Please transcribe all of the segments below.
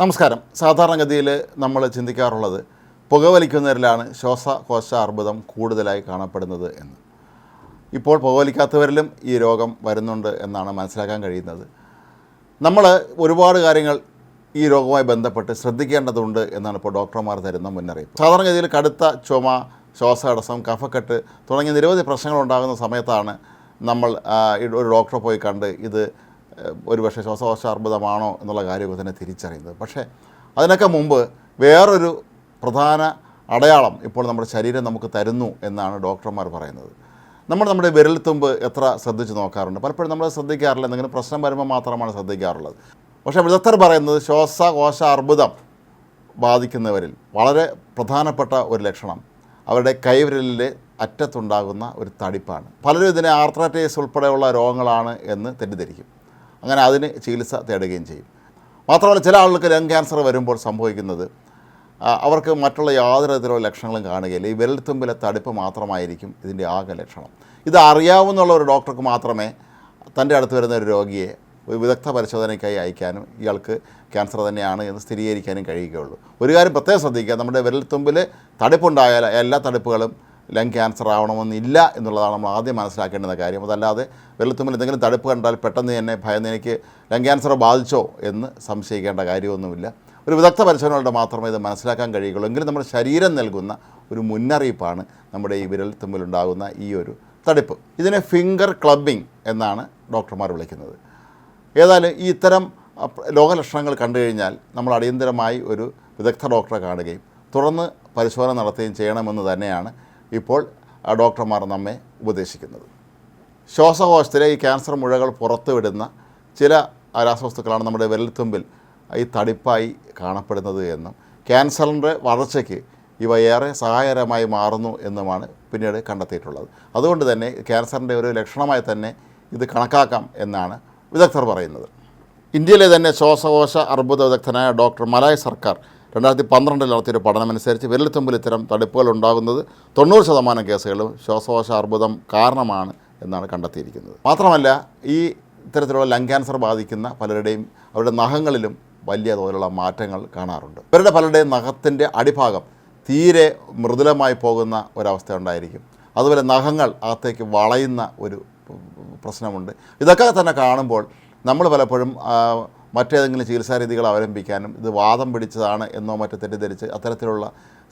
നമസ്കാരം. സാധാരണഗതിയിൽ നമ്മൾ ചിന്തിക്കാറുള്ളത് പുകവലിക്കുന്നവരിലാണ് ശ്വാസകോശ അർബുദം കൂടുതലായി കാണപ്പെടുന്നത് എന്ന്. ഇപ്പോൾ പുകവലിക്കാത്തവരിലും ഈ രോഗം വരുന്നുണ്ട് എന്നാണ് മനസ്സിലാക്കാൻ കഴിയുന്നത്. നമ്മൾ ഒരുപാട് കാര്യങ്ങൾ ഈ രോഗവുമായി ബന്ധപ്പെട്ട് ശ്രദ്ധിക്കേണ്ടതുണ്ട് എന്നാണ് ഇപ്പോൾ ഡോക്ടർമാർ തരുന്ന മുന്നറിയിപ്പ്. സാധാരണഗതിയിൽ കടുത്ത ചുമ ശ്വാസതടസ്സം കഫക്കെട്ട് തുടങ്ങിയ നിരവധി പ്രശ്നങ്ങൾ ഉണ്ടാകുന്ന സമയത്താണ് നമ്മൾ ഒരു ഡോക്ടറെ പോയി കണ്ട് ഇത് ഒരുപക്ഷെ ശ്വാസകോശാർബുദമാണോ എന്നുള്ള കാര്യമൊക്കെ തന്നെ തിരിച്ചറിയുന്നത്. പക്ഷേ അതിനൊക്കെ മുമ്പ് വേറൊരു പ്രധാന അടയാളം ഇപ്പോൾ നമ്മുടെ ശരീരം നമുക്ക് തരുന്നു എന്നാണ് ഡോക്ടർമാർ പറയുന്നത്. നമ്മൾ നമ്മുടെ വിരൽത്തുമ്പ് എത്ര ശ്രദ്ധിച്ച് നോക്കാറുണ്ട്? പലപ്പോഴും നമ്മൾ ശ്രദ്ധിക്കാറില്ല എന്തെങ്കിലും പ്രശ്നം വരുമ്പോൾ മാത്രമാണ് ശ്രദ്ധിക്കാറുള്ളത്. പക്ഷേ വിദഗ്ധർ പറയുന്നത് ശ്വാസകോശ അർബുദം ബാധിക്കുന്നവരിൽ വളരെ പ്രധാനപ്പെട്ട ഒരു ലക്ഷണം. അവരുടെ കൈവിരലിലെ അറ്റത്തുണ്ടാകുന്ന ഒരു തടിപ്പാണ്. പലരും ഇതിനെ ആർത്രൈറ്റിസ് ഉൾപ്പെടെയുള്ള രോഗങ്ങളാണ് എന്ന് തെറ്റിദ്ധരിക്കും. അങ്ങനെ അതിന് ചികിത്സ തേടുകയും ചെയ്യും. മാത്രമല്ല ചില ആളുകൾക്ക് ലങ് ക്യാൻസർ വരുമ്പോൾ സംഭവിക്കുന്നത് അവർക്ക് മറ്റുള്ള യാതൊരു തരത്തിലുള്ള ലക്ഷണങ്ങളും കാണുകയില്ല. ഈ വിരൽത്തുമ്പിലെ തടിപ്പ് മാത്രമായിരിക്കും ഇതിന്റെ ആകെ ലക്ഷണം. ഇത് അറിയാവുന്നുള്ള ഒരു ഡോക്ടർക്ക് മാത്രമേ തന്റെ അടുത്ത് വരുന്ന ഒരു രോഗിയെ ഒരു വിദഗ്ധ പരിശോധനയ്ക്കായി അയക്കാനും ഇയാൾക്ക് ക്യാൻസർ തന്നെയാണ് എന്ന് സ്ഥിരീകരിക്കാനും കഴിയുകയുള്ളൂ. ഒരു കാര്യം പ്രത്യേകം ശ്രദ്ധിക്കുക. നമ്മുടെ വിരൽത്തുമ്പിൽ തടിപ്പുണ്ടായാൽ എല്ലാ തടിപ്പുകളും ലങ് ക്യാൻസർ ആവണമെന്നില്ല എന്നുള്ളതാണ് നമ്മൾ ആദ്യം മനസ്സിലാക്കേണ്ടുന്ന കാര്യം. അതല്ലാതെ വെള്ളത്തുമ്പിൽ എന്തെങ്കിലും തടുപ്പ് കണ്ടാൽ പെട്ടെന്ന് തന്നെ ഭയന്ന് എനിക്ക് ലങ് ക്യാൻസർ ബാധിച്ചോ എന്ന് സംശയിക്കേണ്ട കാര്യമൊന്നുമില്ല. ഒരു വിദഗ്ധ പരിശോധനകളുടെ മാത്രമേ ഇത് മനസ്സിലാക്കാൻ കഴിയുകയുള്ളൂ. എങ്കിലും നമ്മുടെ ശരീരം നൽകുന്ന ഒരു മുന്നറിയിപ്പാണ് നമ്മുടെ ഈ വിരൽ തുമ്പിലുണ്ടാകുന്ന ഈ ഒരു തടിപ്പ്. ഇതിനെ ഫിംഗർ ക്ലബിംഗ് എന്നാണ് ഡോക്ടർമാർ വിളിക്കുന്നത്. ഏതായാലും ഈ ഇത്തരം രോഗലക്ഷണങ്ങൾ കണ്ടു കഴിഞ്ഞാൽ നമ്മൾ അടിയന്തരമായി ഒരു വിദഗ്ധ ഡോക്ടറെ കാണുകയും തുടർന്ന് പരിശോധന നടത്തുകയും ചെയ്യണമെന്ന് തന്നെയാണ് ഇപ്പോൾ ഡോക്ടർമാർ നമ്മെ ഉപദേശിക്കുന്നത്. ശ്വാസകോശത്തിലെ ഈ ക്യാൻസർ മുഴകൾ പുറത്തുവിടുന്ന ചില രാസവസ്തുക്കളാണ് നമ്മുടെ വിരൽത്തുമ്പിൽ ഈ തടിപ്പായി കാണപ്പെടുന്നത് എന്നും ക്യാൻസറിന്റെ വളർച്ചയ്ക്ക് ഇവ ഏറെ സഹായകരമായി മാറുന്നു എന്നുമാണ് പിന്നീട് കണ്ടെത്തിയിട്ടുള്ളത്. അതുകൊണ്ട് തന്നെ ക്യാൻസറിന്റെ ഒരു ലക്ഷണമായി തന്നെ ഇത് കണക്കാക്കാം എന്നാണ് വിദഗ്ധർ പറയുന്നത്. ഇന്ത്യയിലെ തന്നെ ശ്വാസകോശ അർബുദ വിദഗ്ധനായ ഡോക്ടർ മലായ് സർക്കാർ രണ്ടായിരത്തി പന്ത്രണ്ടിൽ നടത്തിയൊരു പഠനമനുസരിച്ച് വിരൽത്തുമ്പിൽ ഇത്തരം തടിപ്പുകൾ ഉണ്ടാകുന്നത് തൊണ്ണൂറ് ശതമാനം കേസുകളും ശ്വാസകോശ അർബുദം കാരണമാണ് എന്നാണ് കണ്ടെത്തിയിരിക്കുന്നത്. മാത്രമല്ല ഈ ഇത്തരത്തിലുള്ള ലങ് ക്യാൻസർ ബാധിക്കുന്ന പലരുടെയും അവരുടെ നഖങ്ങളിലും വലിയ തോതിലുള്ള മാറ്റങ്ങൾ കാണാറുണ്ട്. ഇവരുടെ പലരുടെയും നഖത്തിന്റെ അടിഭാഗം തീരെ മൃദുലമായി പോകുന്ന ഒരവസ്ഥ ഉണ്ടായിരിക്കും. അതുപോലെ നഖങ്ങൾ അകത്തേക്ക് വളയുന്ന ഒരു പ്രശ്നമുണ്ട്. ഇതൊക്കെ തന്നെ കാണുമ്പോൾ നമ്മൾ പലപ്പോഴും മറ്റേതെങ്കിലും ചികിത്സാ രീതികൾ അവലംബിക്കാനും ഇത് വാദം പിടിച്ചതാണ് എന്നോ മറ്റോ തെറ്റിദ്ധരിച്ച് അത്തരത്തിലുള്ള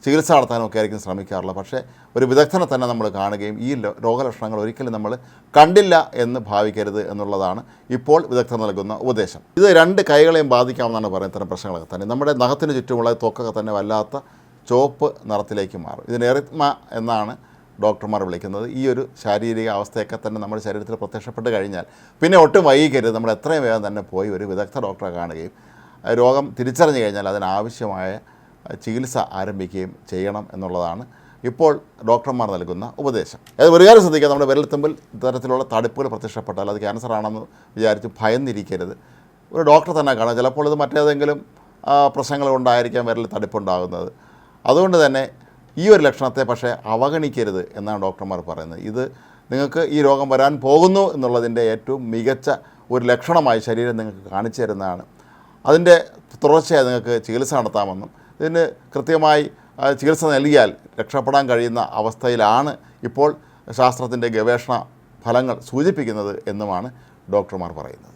ചികിത്സ നടത്താനും ഒക്കെ ആയിരിക്കും ശ്രമിക്കാറുള്ളത്. പക്ഷേ ഒരു വിദഗ്ധനെ തന്നെ നമ്മൾ കാണുകയും ഈ രോഗലക്ഷണങ്ങൾ ഒരിക്കലും നമ്മൾ കണ്ടില്ല എന്ന് ഭാവിക്കരുത് എന്നുള്ളതാണ് ഇപ്പോൾ വിദഗ്ധർ നൽകുന്ന ഉപദേശം. ഇത് രണ്ട് കൈകളെയും ബാധിക്കാമെന്നാണ് പറയുന്നത് ഇത്തരം പ്രശ്നങ്ങളൊക്കെ തന്നെ. നമ്മുടെ നഖത്തിന് ചുറ്റുമുള്ള ത്വക്കൊക്കെ തന്നെ വല്ലാത്ത ചുവപ്പ് നിറത്തിലേക്ക് മാറും. ഇതിന് എറിത്മ എന്നാണ് ഡോക്ടർമാർ വിളിക്കുന്നത്. ഈ ഒരു ശാരീരിക അവസ്ഥയൊക്കെ തന്നെ നമ്മുടെ ശരീരത്തിൽ പ്രത്യക്ഷപ്പെട്ട് കഴിഞ്ഞാൽ പിന്നെ ഒട്ടും വൈകിക്കരുത് നമ്മൾ എത്രയും വേഗം തന്നെ പോയി ഒരു വിദഗ്ധ ഡോക്ടറെ കാണുകയും രോഗം തിരിച്ചറിഞ്ഞു കഴിഞ്ഞാൽ അതിനാവശ്യമായ ചികിത്സ ആരംഭിക്കുകയും ചെയ്യണം എന്നുള്ളതാണ് ഇപ്പോൾ ഡോക്ടർമാർ നൽകുന്ന ഉപദേശം. അത് ഒരു കാര്യം ശ്രദ്ധിക്കുക. നമ്മുടെ വിരൽത്തുമ്പിൽ ഇത്തരത്തിലുള്ള തടുപ്പുകൾ പ്രത്യക്ഷപ്പെട്ടാൽ അത് ക്യാൻസർ ആണെന്ന് വിചാരിച്ച് ഭയന്നിരിക്കരുത്. ഒരു ഡോക്ടർ തന്നെ കാണാം ചിലപ്പോൾ ഇത് മറ്റേതെങ്കിലും പ്രശ്നങ്ങൾ കൊണ്ടായിരിക്കാം വിരൽ തടിപ്പുണ്ടാകുന്നത്. അതുകൊണ്ട് തന്നെ ഈ ഒരു ലക്ഷണത്തെ പക്ഷേ അവഗണിക്കരുത് എന്നാണ് ഡോക്ടർമാർ പറയുന്നത്. ഇത് നിങ്ങൾക്ക് ഈ രോഗം വരാൻ പോകുന്നു എന്നുള്ളതിന്റെ ഏറ്റവും മികച്ച ഒരു ലക്ഷണമായി ശരീരം നിങ്ങൾക്ക് കാണിച്ചു തരുന്നതാണ്. അതിന്റെ തുടർച്ചയായി നിങ്ങൾക്ക് ചികിത്സ നടത്താമെന്നും ഇതിന് കൃത്യമായി ചികിത്സ നൽകിയാൽ രക്ഷപ്പെടാൻ കഴിയുന്ന അവസ്ഥയിലാണ് ഇപ്പോൾ ശാസ്ത്രത്തിന്റെ ഗവേഷണ ഫലങ്ങൾ സൂചിപ്പിക്കുന്നത് എന്നുമാണ് ഡോക്ടർമാർ പറയുന്നത്.